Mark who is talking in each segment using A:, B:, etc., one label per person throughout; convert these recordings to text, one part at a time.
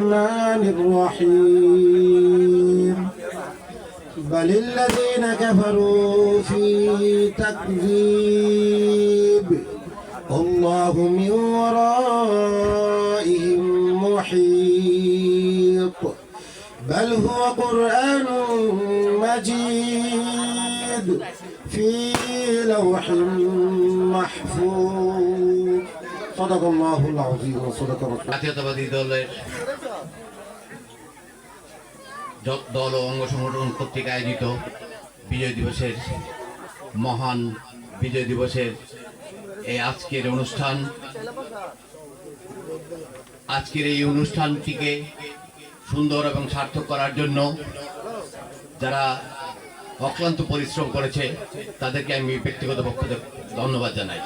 A: الرحمن الرحيم. بل الذين كفروا في تكذيب الله من ورائهم محيط. بل هو قرآن مجيد في لوح محفوظ.
B: জাতীয়তাবাদী দলের দল ও অঙ্গ সংগঠন কর্তৃক আয়োজিত বিজয় দিবসের মহান বিজয় দিবসের এই আজকের অনুষ্ঠান। আজকের এই অনুষ্ঠানটিকে সুন্দর এবং সার্থক করার জন্য যারা অক্লান্ত পরিশ্রম করেছে, তাদেরকে আমি ব্যক্তিগত পক্ষ ধন্যবাদ জানাই।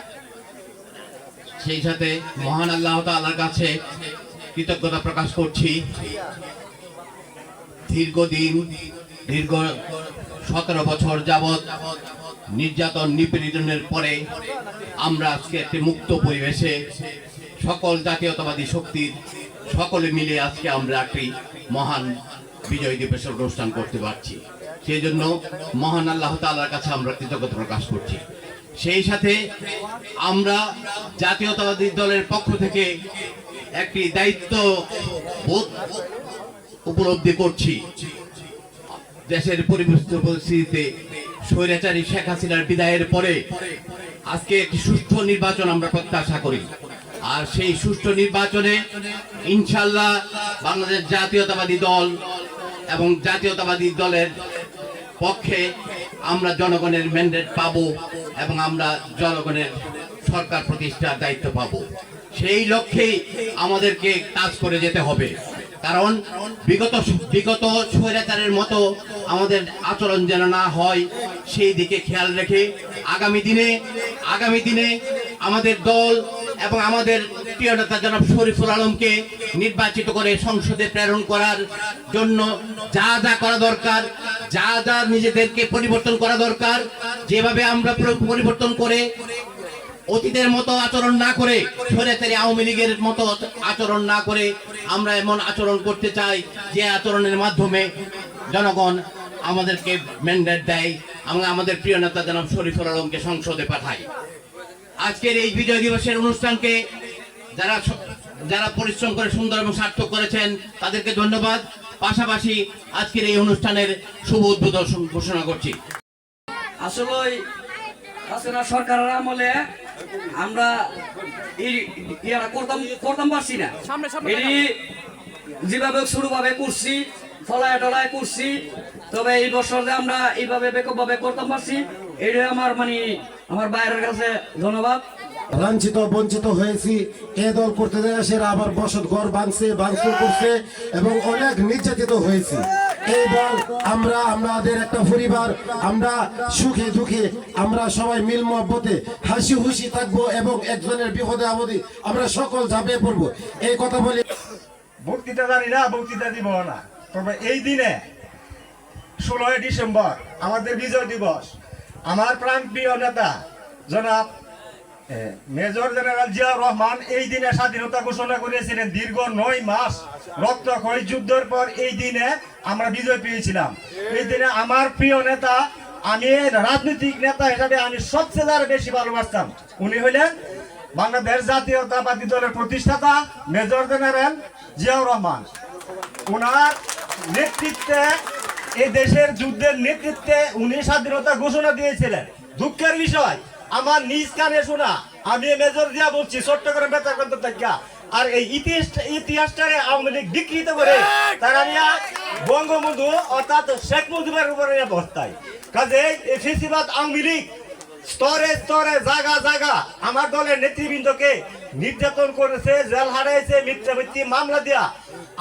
B: সেই সাথে মহান আল্লাহ তাআলার কাছে কৃতজ্ঞতা প্রকাশ করছি। দীর্ঘদিন, দীর্ঘ সতেরো বছর যাবৎ নির্যাতন, নিপীড়নের পরে আমরা আজকে একটি মুক্ত পরিবেশে সকল জাতীয়তাবাদী শক্তির সকলে মিলে আজকে আমরা একটি মহান বিজয় দিবসের অনুষ্ঠান করতে পারছি। সেই জন্য মহান আল্লাহ তাআলার কাছে আমরা কৃতজ্ঞতা প্রকাশ করছি। সেই সাথে আমরা জাতীয়তাবাদী দলের পক্ষ থেকে একটি দায়িত্ব বোধ উপলব্ধি করছি। দেশের পরিবেশিত পরিস্থিতিতে স্বৈরাচারী শেখ হাসিনার বিদায়ের পরে আজকে একটি সুষ্ঠু নির্বাচন আমরা প্রত্যাশা করি। আর সেই সুষ্ঠু নির্বাচনে ইনশাল্লাহ বাংলাদেশ জাতীয়তাবাদী দল এবং জাতীয়তাবাদী দলের পক্ষে আমরা জনগণের ম্যান্ডেট পাবো এবং আমরা জনগণের সরকার প্রতিষ্ঠার দায়িত্ব পাবো। সেই লক্ষ্যেই আমাদেরকে কাজ করে যেতে হবে। কারণ বিগত বিগত স্বৈরাচারের মতো আমাদের আচরণ যেন না হয়, সেই দিকে খেয়াল রেখে আগামী দিনে আগামী দিনে আমাদের দল এবং আমাদের প্রিয় নেতা জনাব শরীফুল আলমকে নির্বাচিত করে সংসদে প্রেরণ করার জন্য যা যা করা দরকার, যা যা নিজেদেরকে পরিবর্তন করা দরকার, যেভাবে আমরা পরিবর্তন করে অতীতের মতো আচরণ না করে স্বৈরাচারী আওয়ামী লীগের মতো আচরণ না করে আমরা এমন আচরণ করতে চাই যে আচরণের মাধ্যমে জনগণ আমাদেরকে ম্যান্ডেট দেয় আমরা আমাদের প্রিয় নেতা জনাব শরীফুল আলমকে সংসদে পাঠাই আজকের এই বিজয় দিবসের অনুষ্ঠানকে যারা যারা পরিশ্রম করে সুন্দর এবং সার্থক করেছেন তাদেরকে ধন্যবাদ। পাশাপাশি আজকের এই অনুষ্ঠানের শুভ উদ্বোধন ঘোষণা করছি।
C: আসলে হাসিনা সরকারের আমলে আমরা এই- ইয়ারা করতাম করতাম পারছি না। এটি যেভাবে শুরুভাবে করছি ফলায় টলায় করছি তবে এই বছর যে আমরা এইভাবে ব্যাপকভাবে করতাম পারছি এটা আমার মানে আমার বাইরের কাছে ধন্যবাদ।
A: লাঞ্ছিত বঞ্চিত হয়েছি। এ দল করতে যায় সেরা আবার বসত ঘর ভাঙছে ভাঙচুর করছে এবং অনেক নির্যাতিত হয়েছি। এই দল আমরা আমাদের একটা পরিবার আমরা সুখে দুঃখে আমরা সবাই মিল মহব্বতে হাসি খুশি থাকব এবং একজনের বিপদে আপদে আমরা সকল ঝাঁপিয়ে পড়ব। এই কথা বলে
D: বক্তৃতা জানি না বক্তৃতা দিব না। তবে এই দিনে ষোলোই ডিসেম্বর আমাদের বিজয় দিবস। আমার প্রাণ প্রিয় নেতা, জনাব মেজর জেনারেল জিয়াউর রহমান এই দিনে স্বাধীনতা ঘোষণা করেছিলেন দীর্ঘ নয় মাস রক্তক্ষয়ী যুদ্ধের পর এই দিনে আমরা বিজয় পেয়েছিলাম। এই দিনে আমার প্রিয় নেতা, আমি রাজনৈতিক নেতা হিসাবে আমি সবচেয়ে যারা বেশি ভালোবাসতাম। উনি হলেন বাংলাদেশ জাতীয়তাবাদী দলের প্রতিষ্ঠাতা মেজর জেনারেল জিয়াউর রহমান। ওনার নেতৃত্বে এই দেশের যুদ্ধের নেতৃত্বে উনি স্বাধীনতা ঘোষণা দিয়েছিলেন। দুঃখের বিষয়, আমার নিজ কানে শোনা, আমি মেজর দিয়া বলছি, চট্টগ্রাম বেতার করতে থাকা, আর এই ইতিহাস, ইতিহাসটারে আওয়ামী লীগ বিকৃত করে তারা নিয়ে বঙ্গবন্ধু অর্থাৎ শেখ মুজিবের উপরে বস্তায় কাজে এই ফেসিবাদ আওয়ামী লীগ স্তরে স্তরে জায়গা জায়গা আমার দলের নেতৃবৃন্দকে নির্যাতন করেছে, জেল হারাইছে মিথ্যামিথ্যি মামলা দিয়া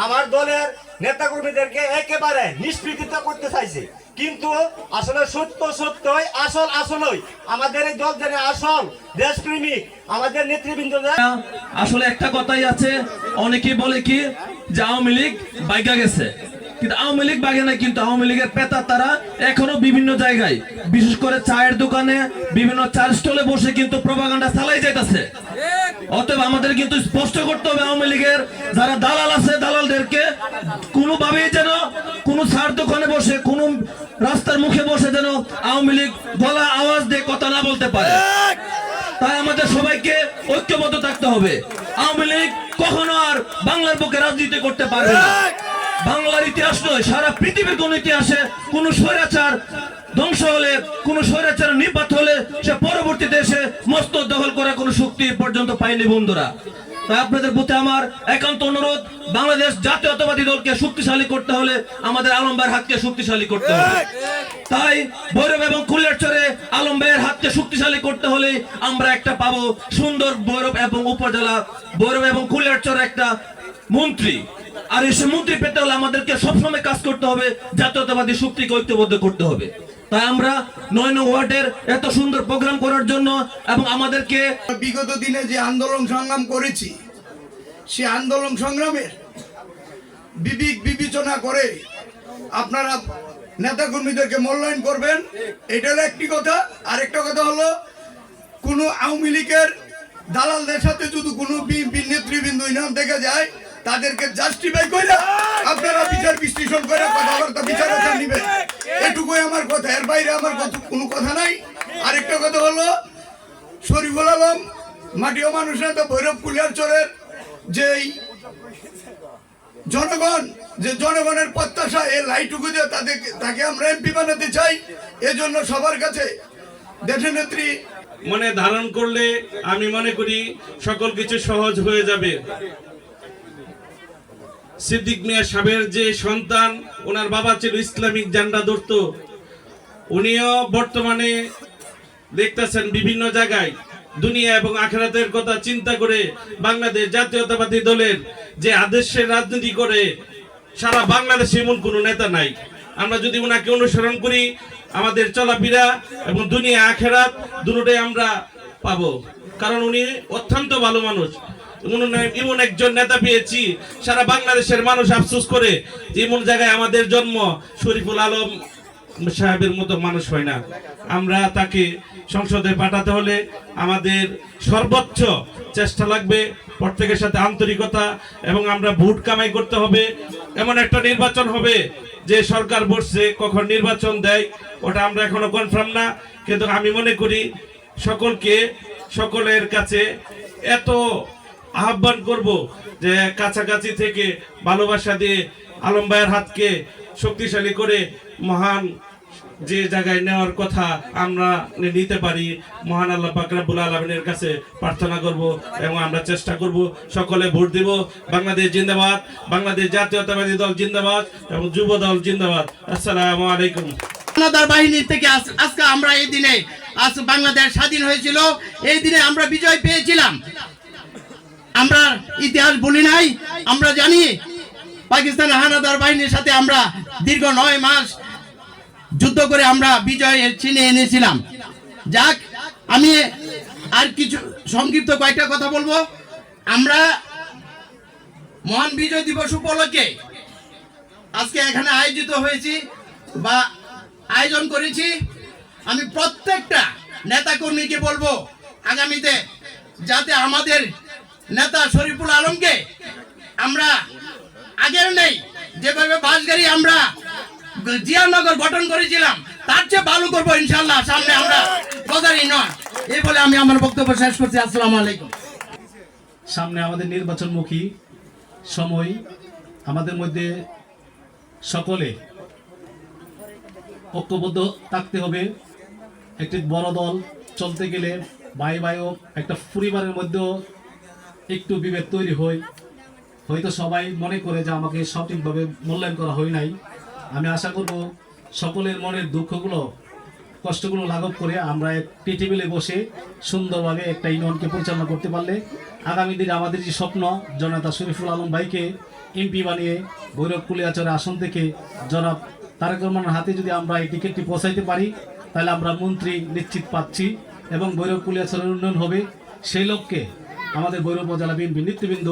D: আমার দলের নেতাকর্মীদেরকে একেবারে নিষ্পৃতিত করতে চাইছে। কিন্তু আসলে সত্য সত্যই, আসল আসলই। আমাদের এই দল যেন আসল দেশপ্রেমিক আমাদের নেতৃবৃন্দ
E: আসলে একটা কথাই আছে অনেকেই বলে কি যে আওয়ামী লীগ বাইকা গেছে। কিন্তু আওয়ামী লীগ বাগে না কিন্তু আওয়ামী লীগের পেতা তারা এখনও বিভিন্ন জায়গায়, বিশেষ করে চায়ের দোকানে, বিভিন্ন চার স্টলে বসে কিন্তু প্রভাকাণ্ডা চালাই যাইতেছে। অতএব আমাদের কিন্তু স্পষ্ট করতে হবে আওয়ামী লীগের যারা দালাল আওয়ামী লীগ গলা আওয়াজ দিয়ে কথা না বলতে পারে। তাই আমাদের সবাইকে ঐক্যবদ্ধ থাকতে হবে। আওয়ামী লীগ কখনো আর বাংলার বুকে রাজনীতি করতে পারবে না। বাংলার ইতিহাস নয় সারা পৃথিবীর কোন ইতিহাসে কোন স্বৈরাচার ধ্বংস হলে কোন স্বৈরাচার নিপাত হলে সে পরবর্তীতে এসে মস্ত দখল করা কোনো শক্তি পর্যন্ত পায়নি বন্ধুরা। তাই আপনাদের প্রতি আমার একান্ত অনুরোধ বাংলাদেশ জাতীয়তাবাদী দলকে শক্তিশালী করতে হলে আমাদের আলমবার হাতকে শক্তিশালী করতে হবে। তাই ভৈরব এবং কুলিয়ারচরে আলম ভাইয়ের হাতকে শক্তিশালী করতে হলে আমরা একটা পাবো সুন্দর ভৈরব এবং উপজেলা ভৈরব এবং কুলিয়ারচর একটা মন্ত্রী। আর এই সে মন্ত্রী পেতে হলে আমাদেরকে সবসময় কাজ করতে হবে জাতীয়তাবাদী শক্তিকে ঐক্যবদ্ধ করতে হবে। তাই আমরা নয় নং ওয়ার্ডের এত সুন্দর প্রোগ্রাম করার জন্য এবং আমাদেরকে
F: বিগত দিনে যে আন্দোলন সংগ্রাম করেছি, সে আন্দোলন সংগ্রামের বিবেক বিবেচনা করে আপনারা নেতাকর্মীদেরকে মূল্যায়ন করবেন, এটা হলো একটি কথা। আরেকটা কথা হলো, কোনো আওয়ামী লীগের দালালদের সাথে যদি কোনো নেতৃবৃন্দ ইনাম দেখা যায় তাদেরকে জাস্টিফাই করে আপনারা বিচার বিশ্লেষণ করে কথাবার্তা বিচার আচার নিবেন। এটুকুই আমার কথা এর বাইরে আমার কথা কোনো কথা নাই। আরেকটা কথা হলো শরীফুল আলম মাটিও মানুষ না তো ভৈরব কুলিয়ারচরের যেই জনগণ যে জনগণের প্রত্যাশা এ লাইটুকু দিয়ে তাদেরকে তাকে আমরা এমপি বানাতে চাই এজন্য সবার কাছে দেশনেত্রী
G: মনে ধারণ করলে আমি মনে করি সকল কিছু সহজ হয়ে যাবে। সিদ্দিক মিয়া সাহেবের যে সন্তান, ওনার বাবা ছিল ইসলামিক জান্ডা ধরত উনিও বর্তমানে দেখতেছেন বিভিন্ন জায়গায়, দুনিয়া এবং আখেরাতের কথা চিন্তা করে বাংলাদেশ জাতীয়তাবাদী দলের যে আদর্শের রাজনীতি করে, সারা বাংলাদেশে এমন কোনো নেতা নাই। আমরা যদি ওনাকে অনুসরণ করি, আমাদের চলাফেরা এবং দুনিয়া আখেরাত দুটোটাই আমরা পাবো। কারণ উনি অত্যন্ত ভালো মানুষ। এমন একজন নেতা পেয়েছি, সারা বাংলাদেশের মানুষ আফসোস করে যে এমন জায়গায় আমাদের জন্ম, শরীফুল আলম সাহেবের মতো মানুষ হয় না। আমরা তাকে সংসদে পাঠাতে হলে আমাদের সর্বোচ্চ চেষ্টা লাগবে প্রত্যেকের সাথে আন্তরিকতা এবং আমরা ভোট কামাই করতে হবে। এমন একটা নির্বাচন হবে যে সরকার বসছে, কখন নির্বাচন দেয়, ওটা আমরা এখনও কনফার্ম না। কিন্তু আমি মনে করি সকলকে, সকলের কাছে এত আহ্বান করব যে কাছাকাছি থেকে ভালোবাসা দিয়ে আলম ভাইয়ের হাতকে শক্তিশালী করে মহান যে জায়গায় নেওয়ার কথা আমরা নিতে পারি, মহান আল্লাহ পাকরাবুল আলমিনের কাছে প্রার্থনা করব এবং আমরা চেষ্টা করব সকলে ভোট দিব। বাংলাদেশ জিন্দাবাদ, বাংলাদেশ জাতীয়তাবাদী দল জিন্দাবাদ এবং যুব দল জিন্দাবাদ। আসসালামু আলাইকুম।
H: বাহিনীর থেকে আজকে আমরা এই দিনে আজ বাংলাদেশ স্বাধীন হয়েছিল। এই দিনে আমরা বিজয় পেয়েছিলাম। আমরা ইতিহাস বলি নাই, আমরা জানি পাকিস্তান হানাদার বাহিনীর সাথে আমরা দীর্ঘ নয় মাস যুদ্ধ করে আমরা বিজয় চিনে এনেছিলাম। যাক, আমি আর কিছু সংক্ষিপ্ত কয়েকটা কথা বলব। আমরা মহান বিজয় দিবস উপলক্ষে আজকে এখানে আয়োজিত হয়েছি বা আয়োজন করেছি। আমি প্রত্যেকটা নেতা কর্মীকে বলব, আগামীতে যাতে আমাদের নেতা শরীফুল আলমকে আমরা আগের নেই। যেভাবে বাস গাড়ি আমরা জিয়ানগর গঠন করেছিলাম, তার চেয়ে ভালো করব ইনশাল্লাহ সামনে আমরা কথারই নয়। এই বলে আমি আমার বক্তব্য শেষ করছি। আসসালামু আলাইকুম।
I: সামনে আমাদের নির্বাচনমুখী সময়। আমাদের মধ্যে সকলে ঐক্যবদ্ধ থাকতে হবে। একটি বড় দল চলতে গেলে ভাই ভাইও একটা পরিবারের মধ্যেও একটু বিভেদ তৈরি হয়। হয়তো সবাই মনে করে যে আমাকে সঠিকভাবে মূল্যায়ন করা হয় নাই। আমি আশা করব সকলের মনের দুঃখগুলো, কষ্টগুলো লাঘব করে আমরা একটি টেবিলে বসে সুন্দরভাবে একটা ইউনিয়নকে পরিচালনা করতে পারলে আগামী দিনে আমাদের যে স্বপ্ন, জনতা শরীফুল আলম ভাইকে এমপি বানিয়ে ভৈরব কুলিয়াচরের আসন থেকে জনাব তারেক রহমানের হাতে যদি আমরা এই টিকিটটি পৌঁছাইতে পারি, তাহলে আমরা মন্ত্রী নিশ্চিত পাচ্ছি এবং ভৈরব কুলিয়াচরের উন্নয়ন হবে। সেই লক্ষ্যে আমাদের ভৈরব উপজেলা বিএনপি নেতৃবৃন্দ,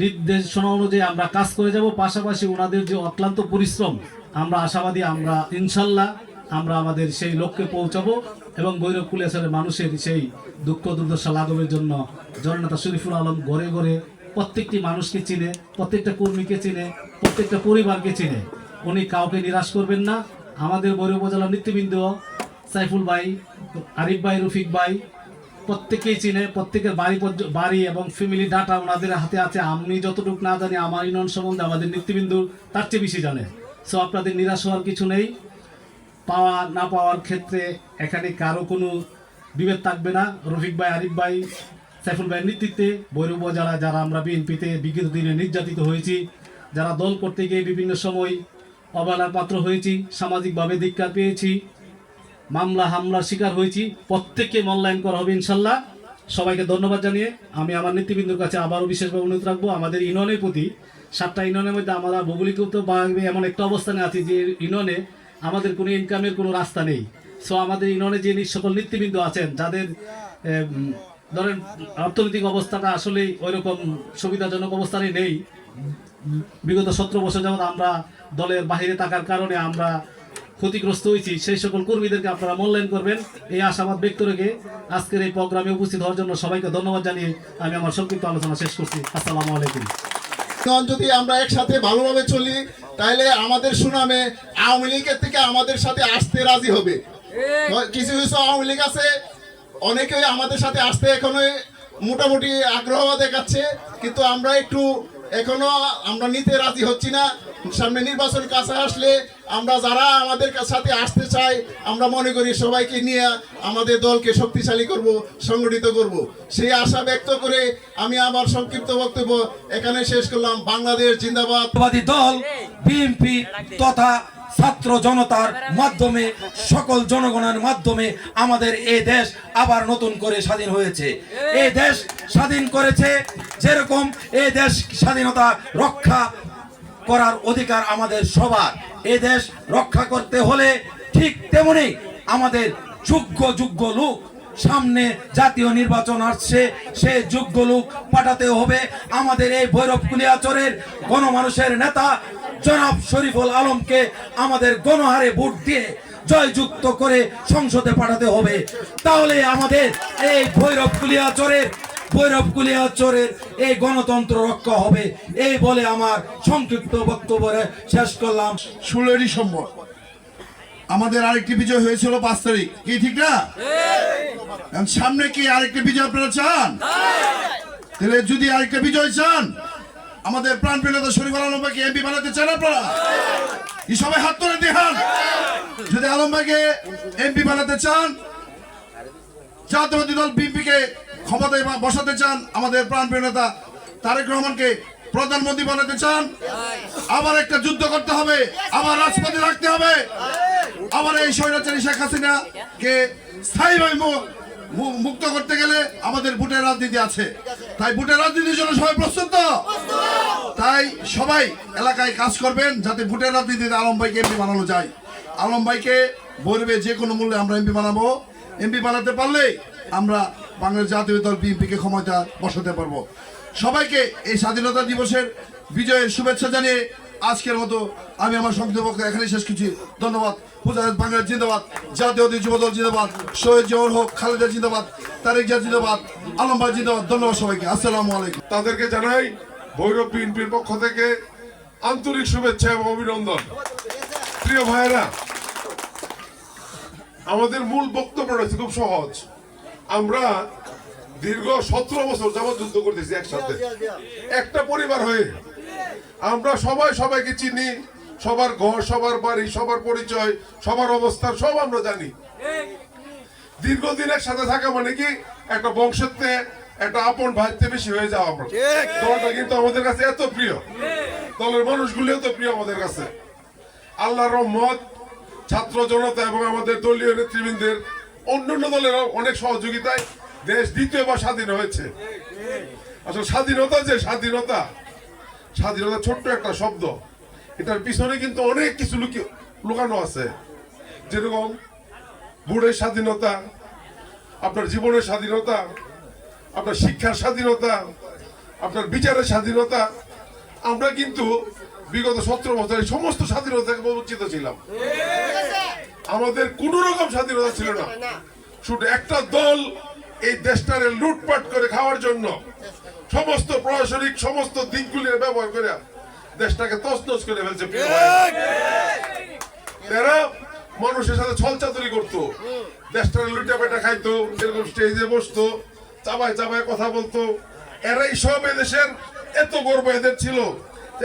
I: নির্দেশনা অনুযায়ী আমরা কাজ করে যাব, পাশাপাশি ওনাদের যে অক্লান্ত পরিশ্রম, আমরা আশাবাদী আমরা ইনশাল্লাহ আমরা আমাদের সেই লক্ষ্যে পৌঁছাবো এবং ভৈরব কুলিয়াসরের মানুষের সেই দুঃখ দুর্দশা লাঘবের জন্য জননেতা শরীফুল আলম ঘরে ঘরে প্রত্যেকটি মানুষকে চিনে, প্রত্যেকটা কর্মীকে চিনে, প্রত্যেকটা পরিবারকে চিনে। উনি কাউকে নিরাশ করবেন না। আমাদের বৈর উপজেলার নেতৃবৃন্দ সাইফুল ভাই, আরিফ ভাই, রফিক ভাই প্রত্যেকেই চিনে, প্রত্যেকের বাড়ি বাড়ি এবং ফ্যামিলি ডাটা ওনাদের হাতে আছে। আমি যতটুকু না জানি, আমার ইউনিয়ন সম্বন্ধে, আমাদের নেতৃবৃন্দু তার চেয়ে বেশি জানে। সো আপনাদের নিরাশ হওয়ার কিছু নেই। পাওয়া, না পাওয়ার ক্ষেত্রে এখানে কারও কোনো বিভেদ থাকবে না। রফিক ভাই, আরিফ ভাই, সাইফুল ভাইয়ের নেতৃত্বে, বৈরব যারা যারা আমরা বিএনপিতে বিগত দিনে নির্যাতিত হয়েছি, যারা দল করতে গিয়ে বিভিন্ন সময় অবহেলার পাত্র হয়েছি, সামাজিকভাবে ধিক্কার পেয়েছি মামলা হামলার শিকার হয়েছি। প্রত্যেককে মূল্যায়ন করা হবে ইনশাল্লাহ। সবাইকে ধন্যবাদ জানিয়ে আমি আমার নেতৃবৃন্দর কাছে আবারও বিশেষভাবে অনুরোধ রাখব। আমাদের ইউনিয়নের প্রতি, সাতটা ইউনিয়নের মধ্যে আমরা ভৌগোলিকত এমন একটা অবস্থানে আছি যে ইউনিয়নে আমাদের কোনো ইনকামের কোনো রাস্তা নেই। সো আমাদের ইউনিয়নে যে সকল নেতৃবৃন্দ আছেন, যাদের ধরেন অর্থনৈতিক অবস্থাটা আসলেই ওইরকম সুবিধাজনক অবস্থানে নেই। বিগত সতেরো বছর যাবৎ আমরা দলের বাহিরে থাকার কারণে আমরা ক্ষতিগ্রস্ত হয়েছি। সেই সকল কর্মীদেরকে আপনারা মূল্যায়ন করবেন। এই আশাবাদ ব্যক্ত রেখে আজকের এই প্রোগ্রামে উপস্থিত হওয়ার জন্য সবাইকে ধন্যবাদ জানিয়ে আমি আমার সংক্ষিপ্ত আলোচনা শেষ করছি। আসসালামু আলাইকুম।
J: যদি আমরা একসাথে ভালোভাবে চলি তাহলে আমাদের সুনামে আওয়ামী লীগের থেকে আমাদের সাথে আসতে রাজি হবে। কিছু কিছু আওয়ামী লীগ আছে অনেকেই আমাদের সাথে আসতে এখনও মোটামুটি আগ্রহ দেখাচ্ছে কিন্তু আমরা একটু এখনও আমরা নিতে রাজি হচ্ছি না। সামনে নির্বাচন কাছে আসলে আমরা যারা আমাদের সাথে আসতে চাই আমরা মনে করি সবাইকে নিয়ে আমাদের দলকে শক্তিশালী করব, সংগঠিত করব। সেই আশা ব্যক্ত করে আমি আমার সংক্ষিপ্ত বক্তব্য এখানে শেষ করলাম। বাংলাদেশ জিন্দাবাদ।
K: দল, বিএনপি তথা ছাত্র জনতার মাধ্যমে, সকল জনগণের মাধ্যমে আমাদের এই দেশ আবার নতুন করে স্বাধীন হয়েছে। এই দেশ স্বাধীন করেছে যেরকম এই দেশ স্বাধীনতা রক্ষা করার অধিকার আমাদের সবার। এই দেশ রক্ষা করতে হলে ঠিক তেমনি আমাদের যোগ্য যোগ্য লোক সামনে জাতীয় নির্বাচন আসছে, সে যোগ্য পাঠাতে হবে। আমাদের এই ভৈরব কুলিয়াচরের গণমানুষের নেতা জনাব শরীফুল আলমকে আমাদের গণহারে ভোট দিয়ে জয়যুক্ত করে সংসদে পাঠাতে হবে। তাহলে আমাদের এই ভৈরব কুলিয়াচরের ভৈরব কুলিয়াচরের এই গণতন্ত্র রক্ষা হবে। এই বলে আমার সংক্ষিপ্ত বক্তব্য শেষ করলাম।
J: ষোলোই ডিসেম্বর আমাদের আরেকটি বিজয় হয়েছিল পাঁচ তারিখ। কি ঠিক না? সামনে কি আরেকটি বিজয় আপনারা চান? তাহলে যদি আরেকটা বিজয় চান, আমাদের প্রাণ প্রিয়তা শরীফ আলম ভাইকে এমপি বানাতে চান আপনারা? এই সবাই হাত তুলে দেখান? যদি আলম ভাইকে এমপি বানাতে চান, জাতীয়বাদী দল বিএনপিকে ক্ষমতায় বা- বসাতে চান, আমাদের প্রাণ প্রিয় নেতা তারেক রহমানকে প্রধানমন্ত্রী বানাতে চান? আবার একটা যুদ্ধ করতে হবে, আবার রাজপথে রাখতে হবে। আবার এই স্বৈরাচারী শেখ হাসিনা কে মু- মুক্ত করতে গেলে আমাদের ভোটের রাজনীতি আছে। তাই ভোটের রাজনীতির জন্য সবাই প্রস্তুত তাই সবাই এলাকায় কাজ করবেন যাতে ভোটের রাজনীতিতে আলম ভাইকে এমপি বানানো যায়। আলম ভাইকে বলবে যে কোনো মূল্যে আমরা এমপি বানাবো। এমপি বানাতে পারলে আমরা বাংলাদেশ জাতীয় দল বিএনপিকে ক্ষমতা বসাতে পারব। সবাইকে এই স্বাধীনতা দিবসের বিজয়ের শুভেচ্ছা জানিয়ে আজকের মতো আমি আমার সংক্ষিপ্ত বক্তব্য এখানে শেষ করছি। ধন্যবাদ। মুজাহিদ বাংলাদেশ জিন্দাবাদ। জাতীয় যুব দল জিন্দাবাদ। শহীদ জওয়ার হোক, খালেদা জিন্দাবাদ, তারেক জিয়া জিন্দাবাদ, আলম ভাই জিন্দাবাদ। ধন্যবাদ সবাইকে। আসসালামু আলাইকুম।
L: তাদেরকে জানাই ভৈরব বিএনপির পক্ষ থেকে আন্তরিক শুভেচ্ছা এবং অভিনন্দন। প্রিয় ভাইয়েরা, আমাদের মূল বক্তব্য রয়েছে খুব সহজ। আমরা দীর্ঘ সতেরো বছর যাবৎ যুদ্ধ করতেছি একসাথে। একটা পরিবার হয়ে। আমরা সবাই সবাইকে চিনি সবার ঘর সবার বাড়ি সবার পরিচয় সবার অবস্থান সব আমরা জানি। দীর্ঘদিন একসাথে থাকা মানে কি একটা বংশত্বে একটা আপন ভাইতে বেশি হয়ে যাওয়া আমরা। দলটা কিন্তু আমাদের কাছে এত প্রিয়। দলের মানুষগুলি এত প্রিয় আমাদের কাছে। আল্লাহর রহমত ছাত্র জনতা এবং আমাদের দলীয় নেতৃবৃন্দের অন্যান্য দলের অনেক সহযোগিতায় দেশ দ্বিতীয়বার স্বাধীন হয়েছে। আসলে স্বাধীনতা যে স্বাধীনতা স্বাধীনতা ছোট্ট একটা শব্দ। এটার পিছনে কিন্তু অনেক কিছু লুকি- লুকানো আছে। যেরকম বুড়ের স্বাধীনতা আপনার জীবনের স্বাধীনতা আপনার শিক্ষার স্বাধীনতা আপনার বিচারের স্বাধীনতা। আমরা কিন্তু বিগত সতেরো বছর সমস্ত স্বাধীনতা থেকে বঞ্চিত ছিলাম। আমাদের কোন রকম স্বাধীনতা ছিল না। শুধু একটা দল এই দেশটারে লুটপাট করে খাওয়ার জন্য সমস্ত প্রশাসনিক সমস্ত দিকগুলি ব্যবহার করে দেশটাকে তছনছ করে ফেলছে এরা মানুষের সাথে ছলচাতুরি করতো। দেশটা লুটা পেটা খাইতো, এরকম স্টেজে বসতো, চাবায় চাবায় কথা বলতো। এরাই সব এদেশের এত গর্ব এদের ছিল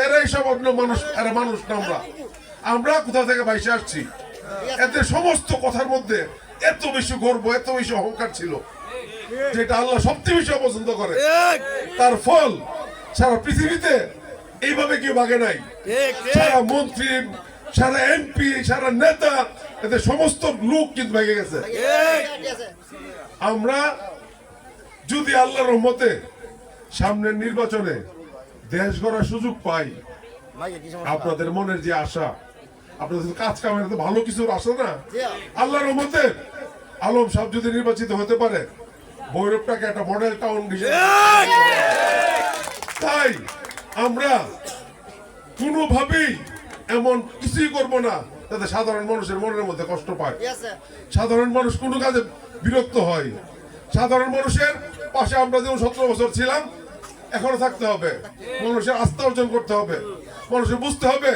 L: এরাই সব অন্য মানুষ, এরা মানুষ না আমরা। আমরা কোথা থেকে ভাইসে আসছি? এদের সমস্ত কথার মধ্যে এত বেশি গর্ব এত বেশি অহংকার ছিল যেটা আল্লাহ সবচেয়ে বেশি অপছন্দ করে। তার ফল সারা পৃথিবীতে এইভাবে কেউ ভাগে নাই। সারা মন্ত্রী সারা এমপি সারা নেতা এদের সমস্ত লোক কিন্তু ভেঙে গেছে। আমরা যদি আল্লাহর রহমতে সামনের নির্বাচনে দেশ গড়ার সুযোগ পাই আপনাদের মনের যে আশা আপনাদের কাজ কামের ভালো কিছুর আশা না? আল্লাহর রহমতে আলম সাহেব যদি নির্বাচিত হতে পারে ভৈরবটাকে একটা মডেল টাউন তাই আমরা কোনোভাবেই এমন কিছুই করব না যাতে সাধারণ মানুষের মনের মধ্যে কষ্ট পায়। সাধারণ মানুষ কোনো কাজে বিরক্ত হয়। সাধারণ মানুষের পাশে আমরা যেমন সতেরো বছর ছিলাম এখনও থাকতে হবে। মানুষের আস্থা অর্জন করতে হবে। মানুষের বুঝতে হবে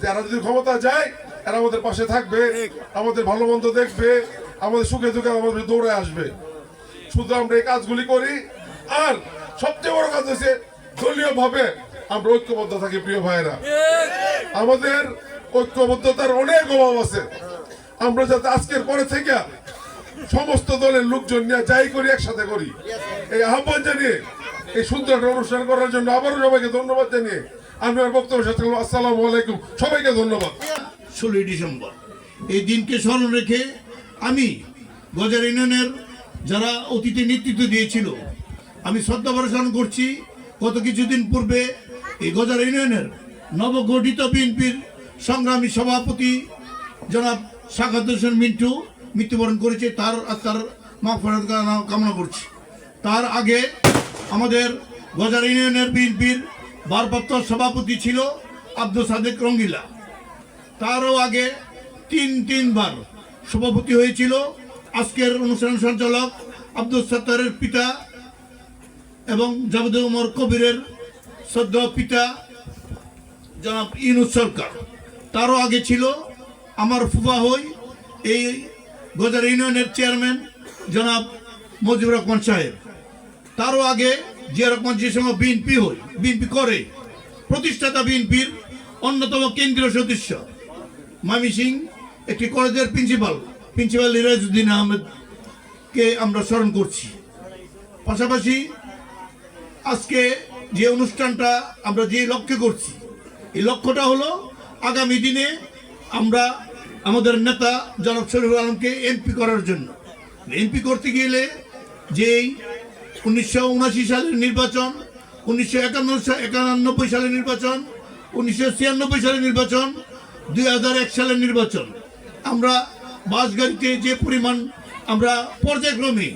L: যে এরা যদি ক্ষমতা যায় এরা আমাদের পাশে থাকবে আমাদের ভালো মন্দ দেখবে আমাদের সুখে দুঃখে আমাদের দৌড়ে আসবে। শুধু আমরা এই কাজগুলি করি। আর সবচেয়ে বড় কাজ হচ্ছে দলীয় ভাবে আমরা ঐক্যবদ্ধ থাকি, প্রিয় ভাইয়েরা। আমাদের ঐক্যবদ্ধতার অনেক অভাব আছে। আমরা যাতে আজকের পরে থেকে সমস্ত দলের লোকজন নিয়ে যাই করি, একসাথে করি। এই আহ্বান জানিয়ে, এই সুন্দর একটা অনুষ্ঠান করার জন্য আবারও সবাইকে ধন্যবাদ জানিয়ে আমি আমার বক্তব্য শেষ করলাম আসসালামু আলাইকুম। সবাইকে ধন্যবাদ।
J: ষোলোই ডিসেম্বর। এই দিনকে স্মরণ রেখে আমি গজার ইউনিয়নের যারা অতীতে নেতৃত্ব দিয়েছিল, আমি শ্রদ্ধা প্রদর্শন করছি। গত কিছুদিন পূর্বে এই গজার ইউনিয়নের নবগঠিত বিএনপির সংগ্রামী সভাপতি জনাব সাকাত হোসেন মিন্টু মৃত্যুবরণ করেছে। তার তার মাফরাত কামনা করছি। তার আগে আমাদের গজার ইউনিয়নের বিএনপির ভারপ্রাপ্ত সভাপতি ছিল আব্দুল সাদেক রঙ্গিলা। তারও আগে তিন, তিনবার সভাপতি হয়েছিল আজকের অনুষ্ঠান সঞ্চালক আব্দুল সত্তারের পিতা এবং জাভেদ উমর কবিরের সদ্য পিতা জনাব ইনুজ সরকার। তারও আগে ছিল আমার ফুফা হই, এই গজার ইউনিয়নের চেয়ারম্যান জনাব মজিবুর রহমান সাহেব। তারও আগে জিয়া রহমান যে সময় বিএনপি হই, বিএনপি করে, প্রতিষ্ঠাতা বিএনপির অন্যতম কেন্দ্রীয় সদস্য। মামি সিং একটি কলেজের প্রিন্সিপাল প্রিন্সিপাল লিরাজউদ্দিন আহমেদকে আমরা স্মরণ করছি। পাশাপাশি আজকে যে অনুষ্ঠানটা আমরা যে লক্ষ্যে করছি, এই লক্ষ্যটা হলো আগামী দিনে আমরা আমাদের নেতা জনাব শরীফুল আলমকে এমপি করার জন্য। এমপি করতে গেলে যেই উনিশশো উনাশি সালের নির্বাচন, উনিশশো একানব্বই সালের নির্বাচন, উনিশশো ছিয়ানব্বই সালের নির্বাচন, দুই হাজার এক সালের নির্বাচন আমরা বাস গাড়িতে যে পরিমাণ আমরা পর্যায়ক্রমে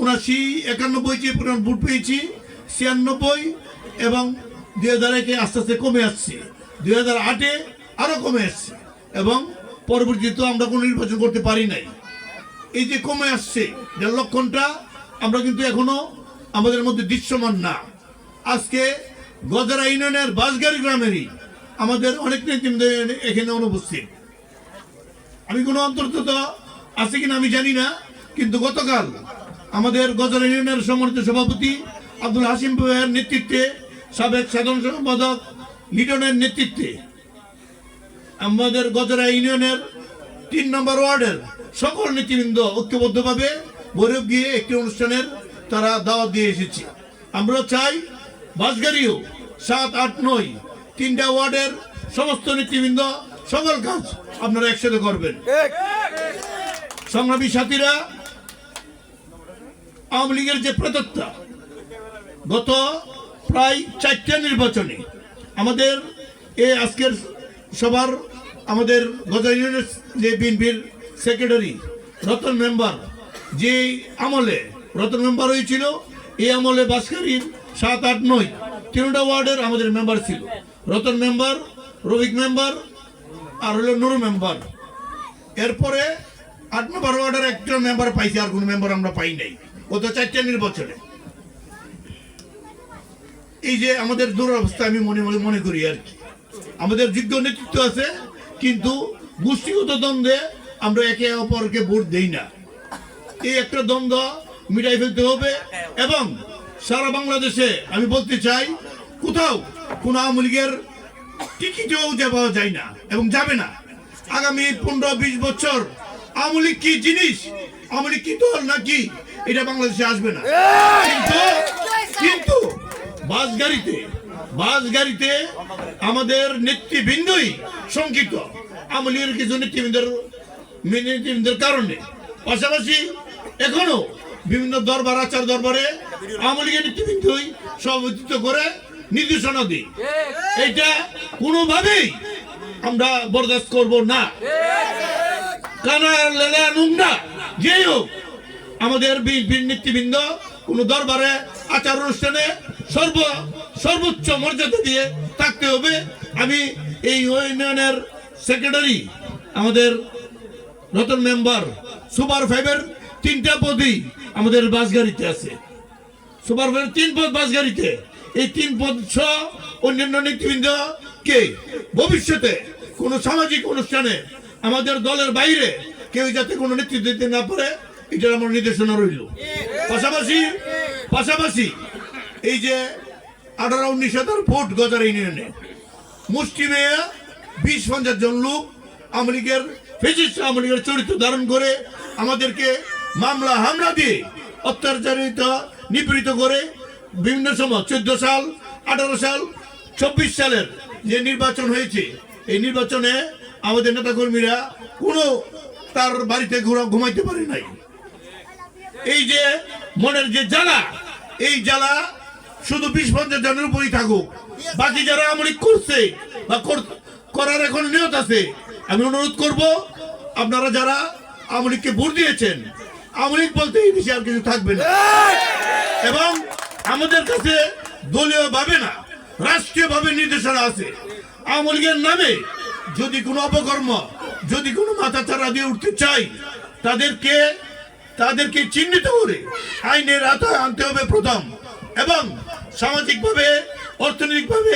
J: উনাশি, একানব্বই যে পরিমাণ ভোট পেয়েছি, ছিয়ানব্বই এবং দুই হাজার একে আস্তে আস্তে কমে আসছে। দুই হাজার আটে আরও কমে আসছে এবং পরবর্তীতে আমরা কোনো নির্বাচন করতে পারি নাই। এই যে কমে আসছে যার লক্ষণটা আমরা কিন্তু এখনও আমাদের মধ্যে দৃশ্যমান না। আজকে গজারা ইউনিয়নের বাসগাড়ি গ্রামেরই আমাদের অনেক নেতৃবৃন্দ এখানে অনুপস্থিত। আমি কোনো অন্তর্গত আছে কিনা আমি জানি না, কিন্তু গতকাল আমাদের গজারা ইউনিয়নের সম্মানিত সভাপতি আব্দুল হাসিম ভাইয়ের নেতৃত্বে সাবেক সাধারণ সম্পাদক লিটনের নেতৃত্বে আমাদের গজরা ইউনিয়নের তিন নম্বর ওয়ার্ডের সকল নেতৃবৃন্দ ঐক্যবদ্ধভাবে ভৈরব গিয়ে একটি অনুষ্ঠানের তারা দাওয়াত দিয়ে এসেছে। আমরা চাই বাসগাড়িও সাত, আট, নয় তিনটা ওয়ার্ডের সমস্ত নেতৃবৃন্দ সকল কাজ আপনারা একসাথে করবেন। সংগ্রামী সাথীরা আওয়ামী লীগের যে প্রদত্তা গত প্রায় চারটা নির্বাচনে আমাদের এই আজকের সবার আমাদের গত ইউনিয়নের যে বিএনপির সেক্রেটারি রতন মেম্বার যে আমলে রতন মেম্বার হয়েছিল এই আমলে বাসকারীর সাত আট নয় তিনটা ওয়ার্ডের আমাদের মেম্বার ছিল। রতন মেম্বার রবিক মেম্বার আর হলো নুরু মেম্বার। এরপরে আট নম্বর ওয়ার্ডের একটা মেম্বার পাইছি আর কোনো মেম্বার আমরা পাই নাই। গত চারটা নির্বাচনে। এই যে আমাদের দুরবস্থা আমি মনে মনে মনে করি আর কি। আমাদের যোগ্য নেতৃত্ব আছে, কিন্তু গোষ্ঠীগত দ্বন্দ্বে আমরা একে অপরকে ভোট দেই না। এই একটা দ্বন্দ্ব মিটাই ফেলতে হবে এবং সারা বাংলাদেশে আমি বলতে চাই, কোথাও কোন আওয়ামী লীগের টিকিটও দেওয়া যায় না এবং যাবে না। আগামী পনেরো বিশ বছর আওয়ামী লীগ কি জিনিস? আওয়ামী লীগ কি দল নাকি? এটা বাংলাদেশে আসবে না। কিন্তু কিন্তু বাস গাড়িতে বাস গাড়িতে আমাদের নেতৃবৃন্দই আওয়ামী লীগের কিছু নেতৃবৃন্দের নেতৃবৃন্দের কারণে। পাশাপাশি এখনও বিভিন্ন দরবার, আচার দরবারে লীগের নেতৃবৃন্দই সভাপতিত্ব করে নির্দেশনা দিই। এটা কোনোভাবেই আমরা বরদাস্ত করব না। কানা লেলা নুংরা যেই হোক আমাদের নেতৃবৃন্দ কোন দরবারে আচার অনুষ্ঠানে সর্ব সর্বোচ্চ মর্যাদা দিয়ে থাকতে হবে। আমি এই ইউনিয়নের সেক্রেটারি আমাদের নতুন মেম্বার সুপার ফাইভের তিনটা পদই আমাদের বাস গাড়িতে আছে। সুপার ফাইভের তিন পদ বাস গাড়িতে এই তিন পদ অন্যান্য নেতৃবৃন্দ কে? ভবিষ্যতে কোন সামাজিক অনুষ্ঠানে আমাদের দলের বাইরে কেউ যাতে কোনো নেতৃত্ব দিতে না পারে, এটার আমার নির্দেশনা রইল। পাশাপাশি পাশাপাশি এই যে আঠারো উনিশ হাজার ভোট গজার ইউনিয়নে মুসলিমে বিশ পঞ্চাশ জন লোক আওয়ামী লীগের ফেসিস্ট আওয়ামী লীগের চরিত্র ধারণ করে আমাদেরকে মামলা, হামলা দিয়ে অত্যাচারিত, নিপীড়িত করে বিভিন্ন সময় চোদ্দ সাল আঠারো সাল চব্বিশ সালের যে নির্বাচন হয়েছে এই নির্বাচনে আমাদের নেতাকর্মীরা কোনো তার বাড়িতে ঘুরা- ঘুমাইতে পারে নাই। এই যে মনের যে জ্বালা এই জ্বালা শুধু বিশ পঞ্চাশ জনের উপরই থাকুক। বাকি যারা আমলিক করছে বা কর- করার এখন নিয়ত আছে আমি অনুরোধ করব আপনারা যারা আমলিককে ভোট দিয়েছেন আমলিক বলতে এই বিষয়ে আর কিছু থাকবে না। এবং আমাদের কাছে দলীয় ভাবে না রাষ্ট্রীয় ভাবে নির্দেশনা আছে। আওয়ামী লীগের নামে যদি কোনো অপকর্ম যদি কোনো মাথা চারা দিয়ে উঠতে চাই তাদেরকে তাদেরকে চিহ্নিত করে আইনের আওতায় আনতে হবে প্রথম। এবং সামাজিকভাবে অর্থনৈতিকভাবে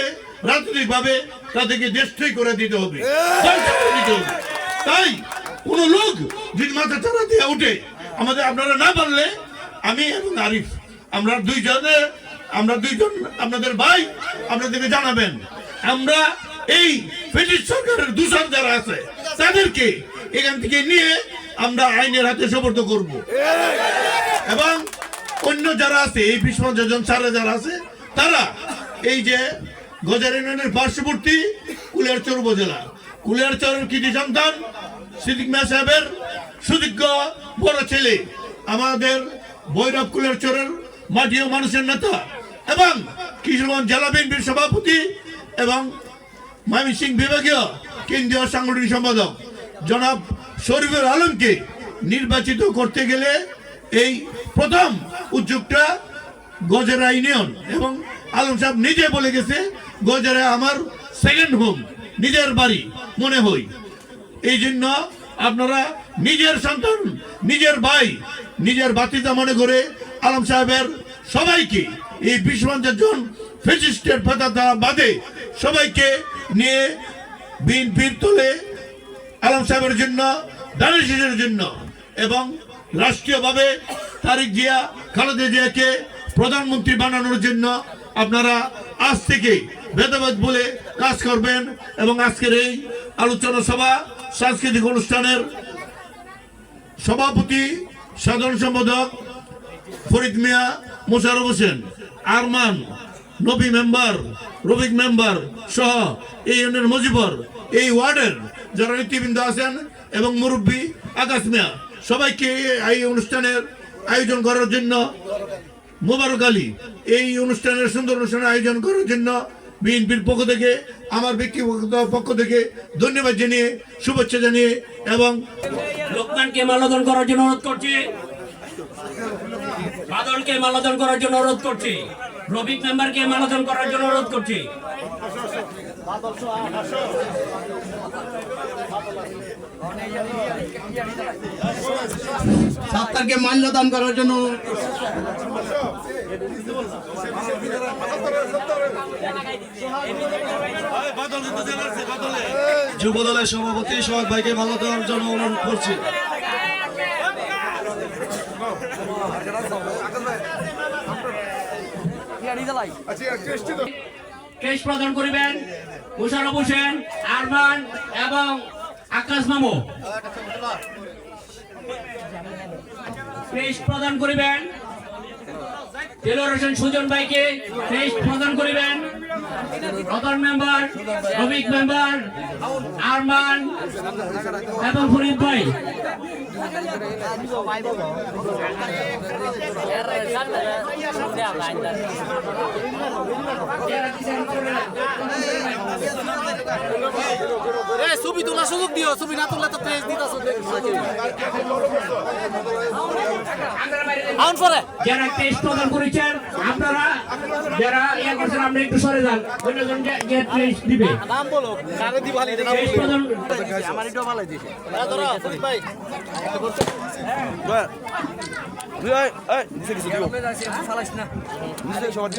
J: রাজনৈতিকভাবে তাদেরকে দেশই করে দিতে হবে। করে দিতে হবে। তাই কোন লোক যদি মাথা চারা দিয়ে উঠে আমাদের আপনারা না পারলে আমি এবং আরিফ আমরা দুইজনে, আমরা দুইজন, আপনাদের ভাই, আপনাদেরকে জানাবেন। আমরা এই ব্রিটিশ সরকারের দূষণ যারা আছে, তাদেরকে এখান থেকে নিয়ে আমরা আইনের হাতে সোপর্দ করব। এবং অন্য যারা আছে, এই বিশ পঞ্চাশ জন সারা যারা আছে, তারা এই যে গজার ইউনিয়নের পার্শ্ববর্তী কুলিয়ারচর উপজেলা। কুলিয়ারচরের কৃতি সন্তান সিদ্দিক মিয়া সাহেবের সুযোগ্য বড় ছেলে। আমাদের ভৈরব কুলিয়ারচরের মাটি ও মানুষের নেতা এবং কিশোরগঞ্জ জেলা বিএনপির সভাপতি এবং ময়মনসিং বিভাগীয় কেন্দ্রীয় সাংগঠনিক সম্পাদক জনাব শরীফুল আলমকে নির্বাচিত করতে গেলে এই প্রথম উদ্যোগটা গজেরা ইউনিয়ন এবং আলম সাহেব নিজে বলে গেছে, গজেরা আমার সেকেন্ড হোম নিজের বাড়ি মনে হই এই জন্য আপনারা নিজের সন্তান, নিজের ভাই, নিজের বাতিতা মনে করে আলম সাহেবের সবাইকে এই বিশ পঞ্চাশ জন ফেসিস্টের পাতা দ্বারা বাদে সবাইকে নিয়ে বিএনপির তোলে আলম সাহেবের জন্য দানিশের জন্য এবং রাষ্ট্রীয়ভাবে তারিক জিয়া, খালেদা জিয়াকে প্রধানমন্ত্রী বানানোর জন্য আপনারা আজ থেকে ভেদাভেদ বলে কাজ করবেন এবং আজকের এই আলোচনা সভা, সাংস্কৃতিক অনুষ্ঠানের সভাপতি, সাধারণ সম্পাদক ফরিদ মিয়া মোশারফ হোসেন, আরমান, নবী মেম্বার, রফিক মেম্বার সহ এই ইউনিয়নের মজিবর, এই ওয়ার্ডের যারা নেতৃবৃন্দ আছেন এবং মুরব্বী আকাশ মিয়া, সবাইকে এই অনুষ্ঠানের আয়োজন করার জন্য মোবারক আলী, এই অনুষ্ঠানের সুন্দর অনুষ্ঠানের আয়োজন করার জন্য বিএনপির পক্ষ থেকে, আমার ব্যক্তিগত পক্ষ থেকে ধন্যবাদ জানিয়ে, শুভেচ্ছা জানিয়ে এবং
C: লোকমানকে মাল্যদান করার জন্য অনুরোধ করছি। বাদলকে মাল্যদান করার জন্য অনুরোধ করছি। রবিক মেম্বারকে মাল্যদান করার জন্য অনুরোধ করছি।
H: সাত্তারকে মাল্যদান করার জন্য
L: সত্তর
E: যুব দলের সভাপতি সোহাগ ভাইকে ভালো দেওয়ার জন্য অনুরোধ করছি।
C: কেশ প্রদান করিবেন মুশারফ হোসেন আরমান এবং আকাশ মামু। কেশ প্রদান করিবেন হোসেন সুজন ভাইকে কেশ প্রদান করিবেন। রতন মেম্বার রবিক মেম্বার আরমান এবং ফরিদ ভাই।
I: ছবি তোলার সুযোগ দিও ছবি না তুললে তো প্রেস দিতেছ
C: যারা টেস্ট প্রদান করেছেন, আপনারা যারা ইয়ে করছেন, আপনি একটু সরে যান। অন্যজন যে টেস্ট দিবে।
I: নাম বলো কারে দিবালি
C: টেস্ট প্রদান
I: আমার একটু ভালো দিছে ভাই সবার